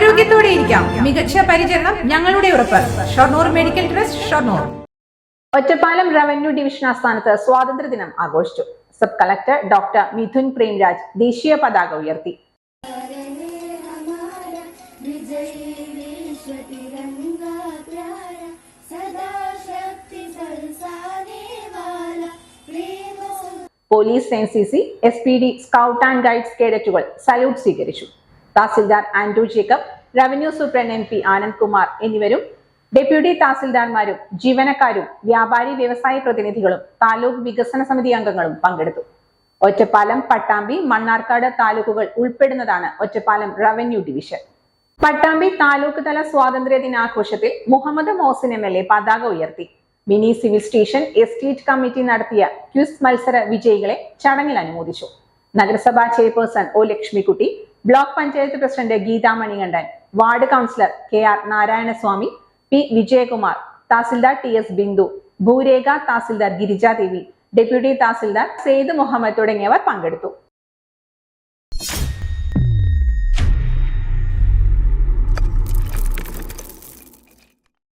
ആരോഗ്യത്തോടെ ഇരിക്കാം. മികച്ച പരിചരണം ഞങ്ങളുടെ ഉറപ്പ്. Shoranur medical trust Shoranur. Ottapalam revenue division ആസ്ഥാനത്ത് സ്വാതന്ത്ര്യദിനം ആഘോഷിച്ചു. Sub collector doctor Mithun Premraj ദേശീയ പതാക ഉയർത്തി. Police N C C S P D scout and guides കേഡറ്റുകൾ salute സ്വീകരിച്ചു. Tahsildar Andrew Jacob revenue superintendent M P Anand Kumar എന്നിവരും deputy തഹസിൽദാർമാരും ജീവനക്കാരും വ്യാപാരി വ്യവസായ പ്രതിനിധികളും താലൂക്ക് വികസന സമിതി അംഗങ്ങളും പങ്കെടുത്തു. ഒറ്റപ്പാലം പട്ടാമ്പി മണ്ണാർക്കാട് താലൂക്കുകൾ ഉൾപ്പെടുന്നതാണ് ഒറ്റപ്പാലം റവന്യൂ ഡിവിഷൻ. പട്ടാമ്പി താലൂക്ക് തല സ്വാതന്ത്ര്യ ദിനാഘോഷത്തിൽ Muhammad Mohsin M L A പതാക ഉയർത്തി. Mini civil station estate committee നടത്തിയ ക്യൂസ് മത്സര വിജയികളെ ചടങ്ങിൽ അനുമോദിച്ചു. നഗരസഭാ chairperson O Lakshmikutty block panchayat president Geetha Manikandan ward councillor K R Narayanaswamy P Vijayakumar tahsildar T S Bindu ഭൂരേഖ tahsildar Girijadevi deputy tahsildar Syed Muhammad തുടങ്ങിയവർ പങ്കെടുത്തു.